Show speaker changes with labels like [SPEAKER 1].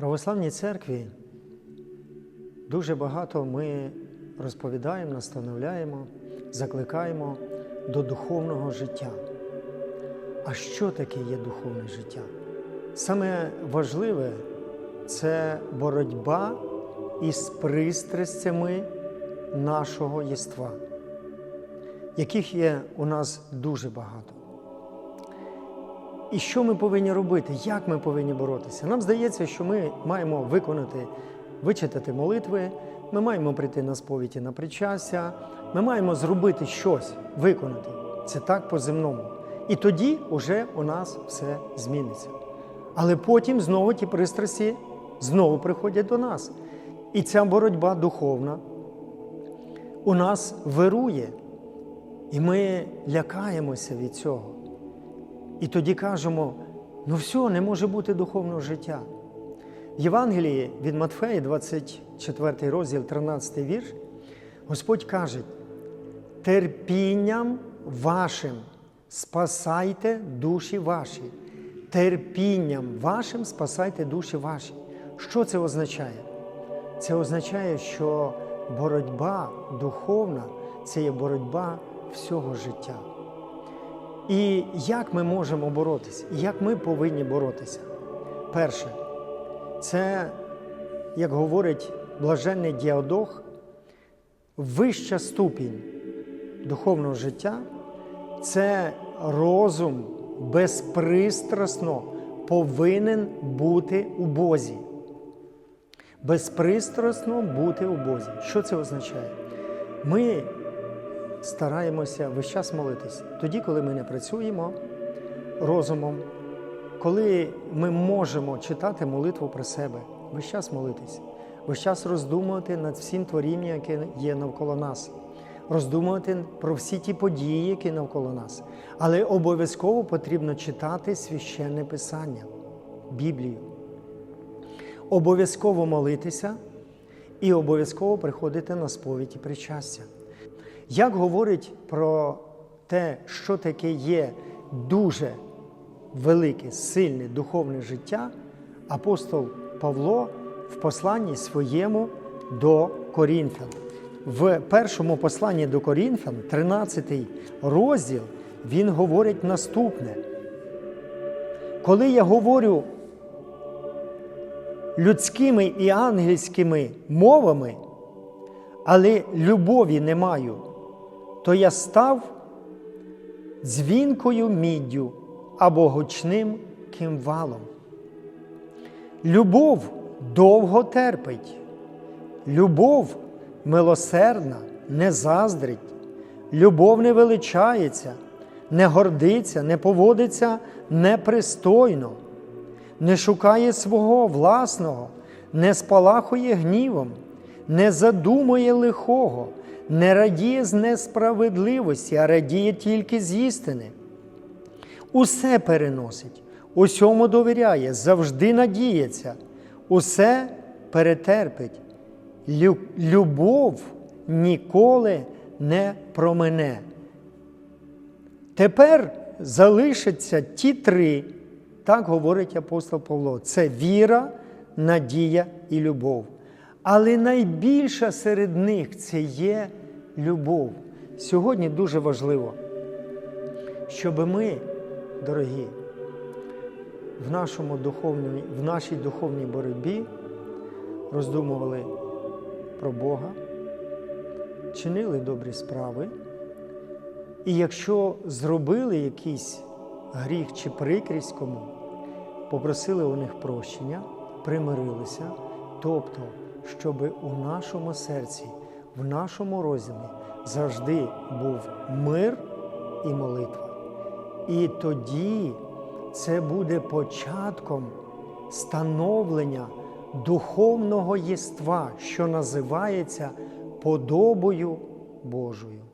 [SPEAKER 1] православній церкві дуже багато ми розповідаємо, настановляємо, закликаємо до духовного життя. А що таке є духовне життя? Саме важливе це боротьба із пристрастями нашого єства, яких є у нас дуже багато. І що ми повинні робити? Як ми повинні боротися? Нам здається, що ми маємо виконати, вичитати молитви, ми маємо прийти на сповіді на причастя, ми маємо зробити щось, виконати. Це так по-земному. І тоді вже у нас все зміниться. Але потім знову ті пристрасті знову приходять до нас. І ця боротьба духовна у нас вирує. І ми лякаємося від цього. І тоді кажемо: ну все, не може бути духовного життя. В Євангелії від Матфея, 24 розділ, 13 вірш, Господь каже: терпінням вашим спасайте душі ваші. Терпінням вашим спасайте душі ваші. Що це означає? Це означає, що боротьба духовна це є боротьба всього життя. І як ми можемо боротися? і Як ми повинні боротися? Перше, це, як говорить блаженний діадох, вища ступінь духовного життя це розум безпристрасно повинен бути у Бозі. Безпристрасно бути у Бозі. Що це означає? Ми стараємося весь час молитись. Тоді, коли ми не працюємо розумом, коли ми можемо читати молитву про себе, весь час молитись, весь час роздумувати над всім творінням, яке є навколо нас, роздумувати про всі ті події, які навколо нас. Але обов'язково потрібно читати священне писання, Біблію. Обов'язково молитися і обов'язково приходити на сповідь і причастя. Як говорить про те, що таке є дуже велике, сильне духовне життя, апостол Павло в посланні своєму до Корінфян. В першому посланні до Корінфян, 13 розділ, він говорить наступне. Коли я говорю людськими і ангельськими мовами, але любові не маю, то я став дзвінкою міддю або гучним кимвалом. Любов довго терпить, любов милосердна, не заздрить, любов не величається, не гордиться, не поводиться непристойно, не шукає свого власного, не спалахує гнівом, не задумує лихого, не радіє з несправедливості, а радіє тільки з істини. Усе переносить, усьому довіряє, завжди надіється, усе перетерпить. Лю- Любов ніколи не промине. Тепер залишаться ті три, так говорить апостол Павло: це віра, надія і любов. Але найбільша серед них це є любов. Сьогодні дуже важливо, щоб ми, дорогі, в, нашому духовній, в нашій духовній боротьбі роздумували про Бога, чинили добрі справи. І якщо зробили якийсь гріх чи прикрість кому, попросили у них прощення, примирилися, тобто, щоб у нашому серці, в нашому розумі завжди був мир і молитва. І тоді це буде початком становлення духовного єства, що називається подобою Божою.